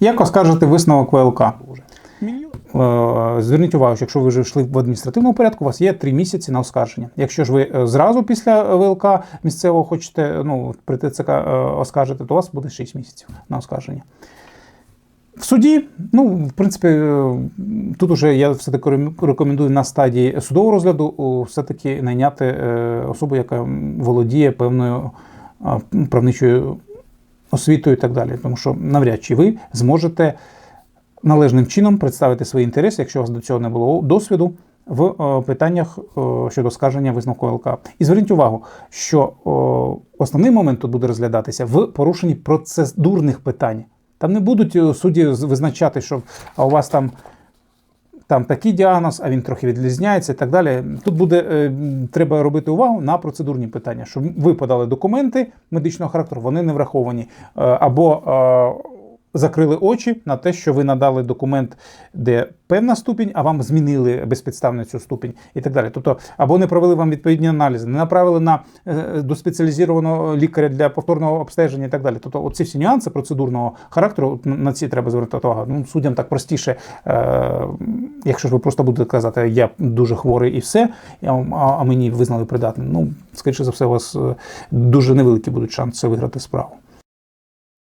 Як оскаржити висновок ВЛК? Е, Зверніть увагу, що якщо ви вже йшли в адміністративному порядку, у вас є три місяці на оскарження. Якщо ж ви е, зразу після ВЛК місцевого хочете ну, при ТЦК е, оскаржити, то у вас буде 6 місяців на оскарження. В суді, ну, в принципі, е, тут уже я все-таки рекомендую на стадії судового розгляду все-таки найняти е, особу, яка володіє певною правничою освітою і так далі. Тому що навряд чи ви зможете належним чином представити свої інтереси, якщо у вас до цього не було досвіду. В е, питаннях е, щодо скарження висновку ЛК. І зверніть увагу, що основний момент тут буде розглядатися в порушенні процедурних питань. Там не будуть е, судді визначати, що у вас там, там такий діагноз, а він трохи відрізняється і так далі. Тут буде е, треба робити увагу на процедурні питання, щоб ви подали документи медичного характеру, вони не враховані. Е, або е, закрили очі на те, що ви надали документ, де певна ступінь, а вам змінили безпідставно цю ступінь і так далі. Тобто, або не провели вам відповідні аналізи, не направили на е, до спеціалізованого лікаря для повторного обстеження і так далі. Тобто, оці всі нюанси процедурного характеру на- ці треба звертати увагу. Ну, суддям так простіше, е, якщо ж ви просто будете казати, я дуже хворий і все, а, а мені визнали придатним. Ну, скоріше за все, у вас е, дуже невеликі будуть шанси виграти справу.